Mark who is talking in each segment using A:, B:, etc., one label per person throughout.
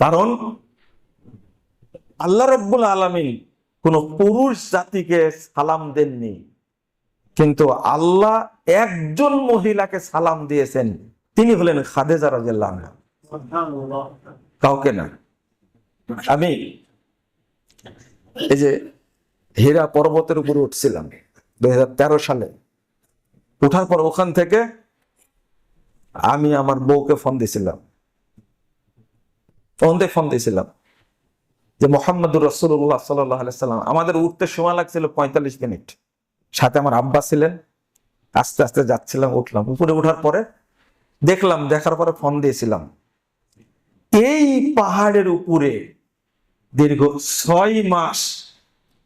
A: কারণ আল্লাহ রব্বুল আলমী কোন পুরুষ জাতিকে সালাম দেননি, কিন্তু আল্লাহ একজন মহিলাকে সালাম দিয়েছেন। তিনি হলেন খাদেজা রাজিয়াল্লাহ কাউকে না। আমি এই যে হীরা পর্বতের উপরে উঠছিলাম দু হাজার তেরো সালে। উঠার পর ওখান থেকে আমি আমার বউকে ফোন দিয়েছিলাম ফোন দিয়ে ফোন দিয়েছিলাম যে মোহাম্মদুর রসুল্লাহ সাল্লাম, আমাদের উঠতে সময় লাগছিল পঁয়তাল্লিশ মিনিট। সাথে আমার আব্বা ছিলেন, আস্তে আস্তে যাচ্ছিলাম, উঠলাম। উপরে ওঠার পরে দেখলাম, দেখার পরে ফোন দিয়েছিলাম। এই পাহাড়ের উপরে দীর্ঘ ছয় মাস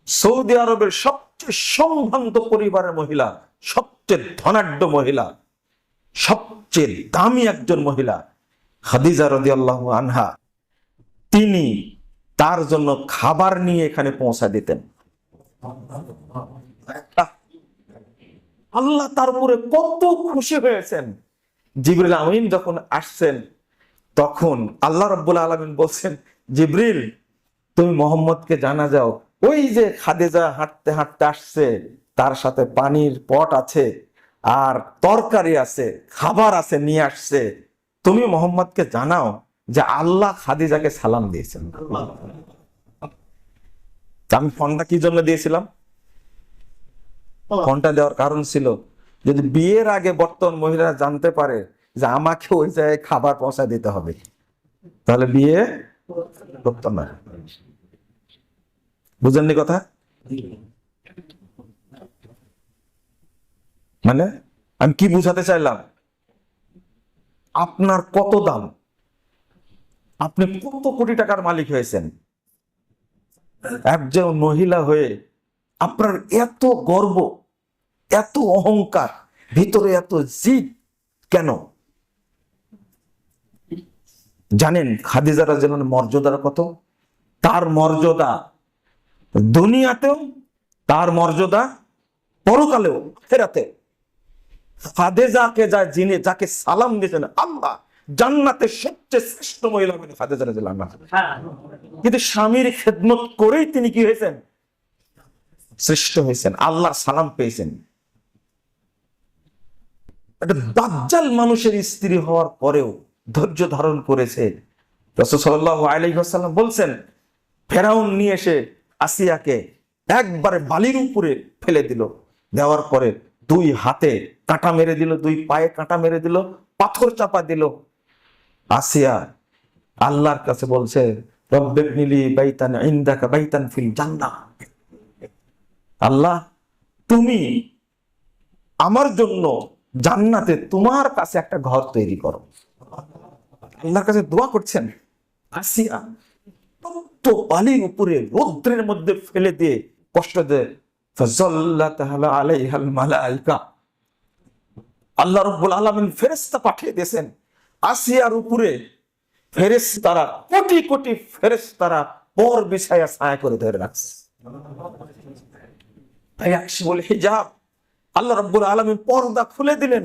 A: সৌদি আরবের সবচেয়ে সম্ভ্রান্ত পরিবারের মহিলা, সবচেয়ে ধনাঢ্য মহিলা, সবচেয়ে দামি একজন মহিলা, খাদিজা রদি আল্লাহ আনহা তিনি তার জন্য খাবার নিয়ে এখানে পৌঁছা দিতেন। আল্লাহ তার উপরে কত খুশি হয়েছেন। জিবরিল আমিন যখন আসছেন, তখন আল্লাহ রব্বুল আলমিন বলছেন, জিবরিল, তুমি মোহাম্মদকে জানা যাও। ওই যে খাদেজা হাঁটতে হাঁটতে আসছে, তার সাথে পানির পট আছে আর তরকারি আছে, খাবার আছে নিয়ে আসছে। তুমি মোহাম্মদকে জানাও। যে আল্লাহ খাদিজাকে সালাম দিয়েছেন। আমি ফোনটা কি জন্য দিয়েছিলাম? ফোনটা দেওয়ার কারণ ছিল যদি বিয়ের আগে বর্তমান মহিলারা জানতে পারে যে আমাকে ওই জায়গায় খাবার পৌঁছা দিতে হবে তাহলে বিয়ে করতো না। বুঝেননি কথা? মানে আমি কি বুঝাতে চাইলাম? আপনার কত দাম? আপনি কত কোটি টাকার মালিক হয়েছেন? একজন মহিলা হয়ে আপনার এত গর্ব, এত অহংকার, ভিতরে এত জিদ কেন? জানেন খাদিজারা যেন মর্যাদার কত? তার মর্যাদা দুনিয়াতেও, তার মর্যাদা পরকালেও ফেরাতে ফাদেজাকে যা জিনে, যাকে সালাম দিয়েছেন, আল্লাহ জান্নাতের সবচেয়ে শ্রেষ্ঠ মহিলা হলেন ফাদেজা রাদিয়াল্লাহু আনহা। কিন্তু স্বামীর খেদমত করেই তিনি কি হয়েছেন? শ্রেষ্ঠ হয়েছেন আল্লাহর সালাম পেয়েছেন। একটা দাজ্জাল মানুষের স্ত্রী হওয়ার পরেও ধৈর্য ধারণ করেছে। রসুল সাল্লাহ আলাইসাল্লাম বলছেন ফেরাউন নিয়ে এসে আসিয়াকে একবারে বালির উপরে ফেলে দিল। দেওয়ার পরে দুই হাতে কাঁটা মেরে দিল দুই পায়ে কাঁটা মেরে দিল পাথর চাপা দিল আসিয়া আল্লাহর কাছে বলছে আল্লাহ, তুমি আমার জন্য জান্নাতে তোমার কাছে একটা ঘর তৈরি করো। আল্লাহর কাছে দোয়া করছেন, আসিয়া তো বালির উপরে রৌদ্রের মধ্যে ফেলে দিয়ে কষ্ট দেয় আল্লাহ রব্বুল আলামিন ফেরেস্তা পাঠিয়ে দিয়েছেন আসিয়ার উপরে ফেরেশতারা, কোটি কোটি ফেরেশতারা পর বিছায়া ছায়া করে ধরে রাখছে। বলে হিজাব আল্লাহ রব্বুল আলামিন পর্দা খুলে দিলেন।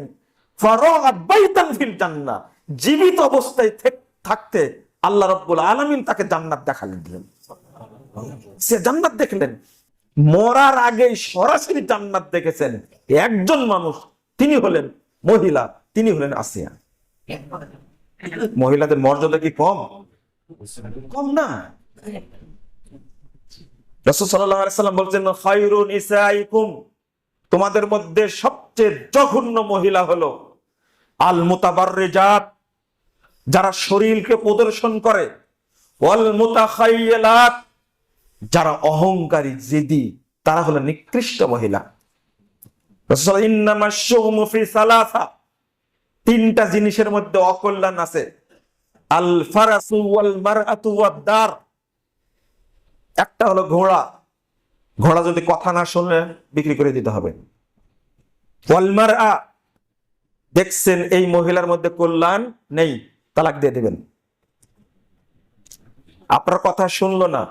A: জীবিত অবস্থায় থাকতে আল্লাহ রব্বুল আলামিন তাকে জান্নাত দেখালেন। দিলেন সে জান্নাত দেখলেন। মরার আগে সরাসরি জান্নাত দেখেছেন। একজন মানুষ, তিনি হলেন মহিলা, তিনি হলেন আসিয়া। মহিলাদের মর্যাদা কি কম? কম না। তোমাদের মধ্যে সবচেয়ে জঘন্য মহিলা হলো আল মুতাবাররিজাত যারা শরীরকে প্রদর্শন করে। যারা অহংকারী, জেদি, তারা হলো নিকৃষ্ট মহিলা। তিনটা জিনিসের মধ্যে অকল্যাণ আছে। আল ফারাসু ওয়াল মারআতু ওয়াদ একটা হলো ঘোড়া। ঘোড়া যদি কথা না শুনলে বিক্রি করে দিতে হবে। ওয়াল মারআ দেখছেন এই মহিলার মধ্যে কল্যাণ নেই, তালাক দিয়ে দিবেন। আপনার কথা শুনলো না।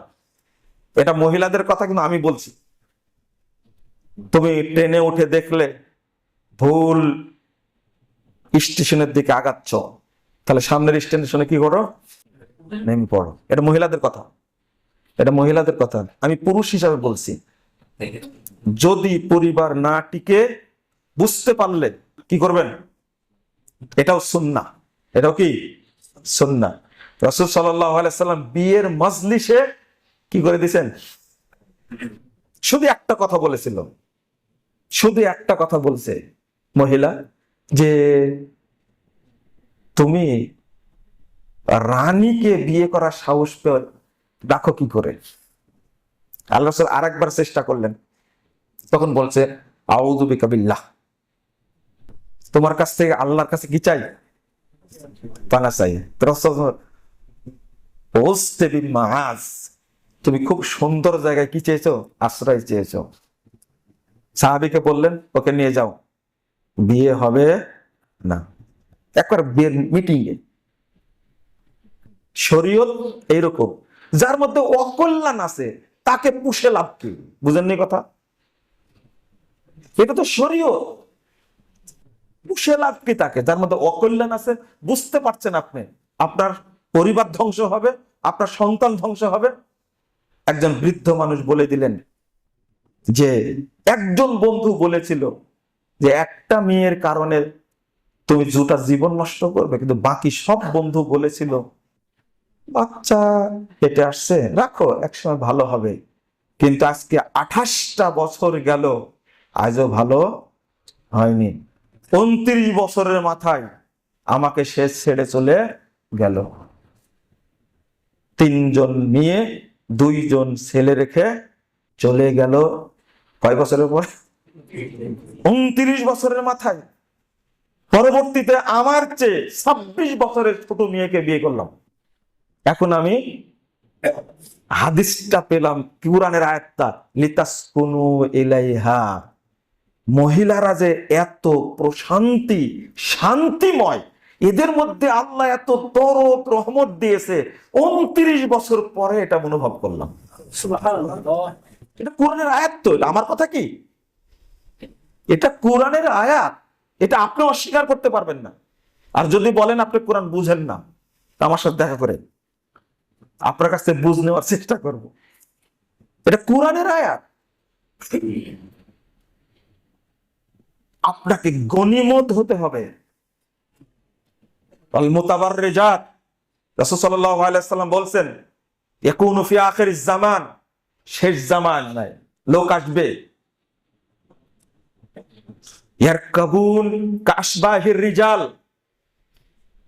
A: এটা মহিলাদের কথা কিন্তু আমি বলছি। তুমি ট্রেনে উঠে দেখলে ভুল স্টেশনের দিকে আগাচ্ছ, তাহলে সামনের স্টেশনে কি করো? নেমে পড়ো। এটা মহিলাদের কথা। এটা মহিলাদের কথা। আমি পুরুষ হিসাবে বলছি, যদি পরিবার না টিকে, বুঝতে পারলে কি করবেন? এটাও সুন্না এটাও কি? সুন্না রসুল সাল্লাম বিয়ের মজলিসে কি করে দিছেন শুধু একটা কথা বলেছিল। শুধু একটা কথা বলছে, মহিলা যে তুমি রানীকে বিয়ে করার সাহস রাখো কি করে। আল্লাহ আর একবার চেষ্টা করলেন। তখন বলছে আউদুবি কাবিল্লাহ তোমার কাছ থেকে আল্লাহর কাছে কি চাই? পানা চাই। তো রাসূল বলছে, "ওস্তে মাস তুমি খুব সুন্দর জায়গায় কি চেয়েছো? আশ্রয় চেয়েছো। সাহাবিকে বললেন ওকে নিয়ে যাও। বিয়ে হবে না। একবার বিয়ের মিটিং এ। শরীয়ত এইরকম। যার মধ্যে অকল্যাণ আছে, তাকে পুষে লাভ কি? বুঝেননি কথা? এটা তো শরীয়ত। পুষে লাভ কি তাকে? যার মধ্যে অকল্যাণ আছে, বুঝতে পারছেন আপনি। আপনার পরিবার ধ্বংস হবে, আপনার সন্তান ধ্বংস হবে। একজন বৃদ্ধ মানুষ বলে দিলেন যে, একজন বন্ধু বলেছিল যে একটা মেয়ের কারণে তুমি দুটা জীবন নষ্ট করবে, কিন্তু বাকি সব বন্ধু বলেছিল, বাচ্চা হেঁটে আসছে, রাখো, একসময় ভালো হবে। কিন্তু আজকে আঠাশটা বছর গেল, আজও ভালো হয়নি। উনত্রিশ বছরের মাথায় আমাকে শেষ ছেড়ে চলে গেল। তিনজন মেয়ে, দুইজন ছেলে রেখে চলে গেল। কয় বছরের পর? উনত্রিশ বছরের মাথায়। পরবর্তীতে আমার চেয়ে ছাব্বিশ বছরের ছোট মেয়েকে বিয়ে করলাম। এখন আমি হাদিসটা পেলাম কুরআনের আয়াতটা লিতাসকুনু ইলাইহা। মহিলারা যে এত প্রশান্তি শান্তিময় এদের মধ্যে আল্লাহ এত তরত রহমত দিয়েছে উনত্রিশ বছর পরে এটা অনুভব করলাম। এটা কোরআনের আয়াত তো আমার কথা কি? এটা কোরআনের আয়াত। এটা আপনি অস্বীকার করতে পারবেন না। আর যদি বলেন, আপনি কোরআন বুঝেন না আমার সাথে দেখা করে আপনার কাছ বুঝ নেওয়ার চেষ্টা করব। এটা কোরআনের আয়াত। আপনাকে গনিমত হতে হবে। মুতাবার রেজাত রাসূল সাল্লাল্লাহু আলাইহি সাল্লাম বলছেন জামান। শেষ জামান নাই। লোক আসবে। ইয়ারকাবুন কাশবাহির রিজাল।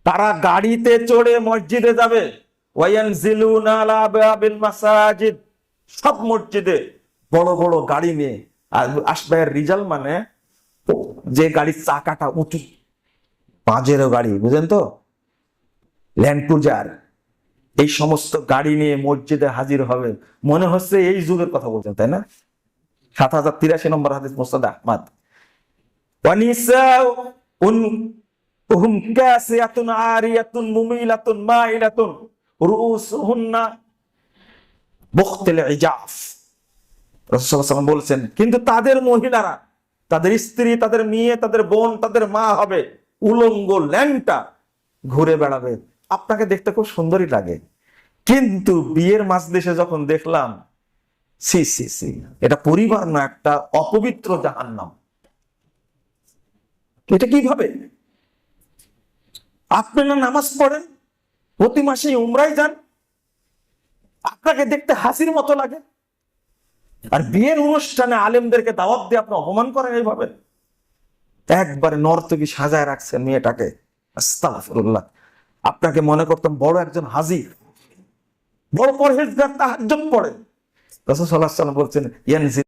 A: তারা গাড়িতে চড়ে মসজিদে যাবে। মাসাজিদ। সব মসজিদে বড় বড় গাড়ি নিয়ে। আর আসবাহের রিজাল মানে যে গাড়ির চাকাটা উঁচু। পাঁচেরও গাড়ি বুঝেন তো? Land cruiser. এই সমস্ত গাড়ি নিয়ে মসজিদে হাজির হবে। মনে হচ্ছে এই যুগের কথা বলছেন, তাই না? সাত হাজার তিরাশি নম্বর হাদিস মোস্তাদ আহমদ। বলছেন, কিন্তু তাদের মহিলারা, তাদের স্ত্রী, তাদের মেয়ে, তাদের বোন, তাদের মা হবে উলঙ্গ, ল্যাংটা, ঘুরে বেড়াবে। আপনাকে দেখতে খুব সুন্দরই লাগে। কিন্তু বিয়ের মাঝ দেশে যখন দেখলাম, সি সি সি, এটা পরিবার না, একটা অপবিত্র জাহান্নাম। এটা কীভাবে? না নামাজ পড়েন, প্রতি মাসে উমরাই যান, আপনাকে দেখতে হাসির মতো লাগে। আর বিয়ের অনুষ্ঠানে আলেমদেরকে দাওয়াত দিয়ে আপনি অপমান করেন এইভাবে। একবারে নর্তকী সাজায় রাখছেন মেয়েটাকে। আপনাকে মনে করতাম বড় একজন হাজির। বড় পরহেজগার তাহাজ্জুদ পড়ে। সাল্লাল্লাহু আলাইহি বলছেন ইয়ানজিল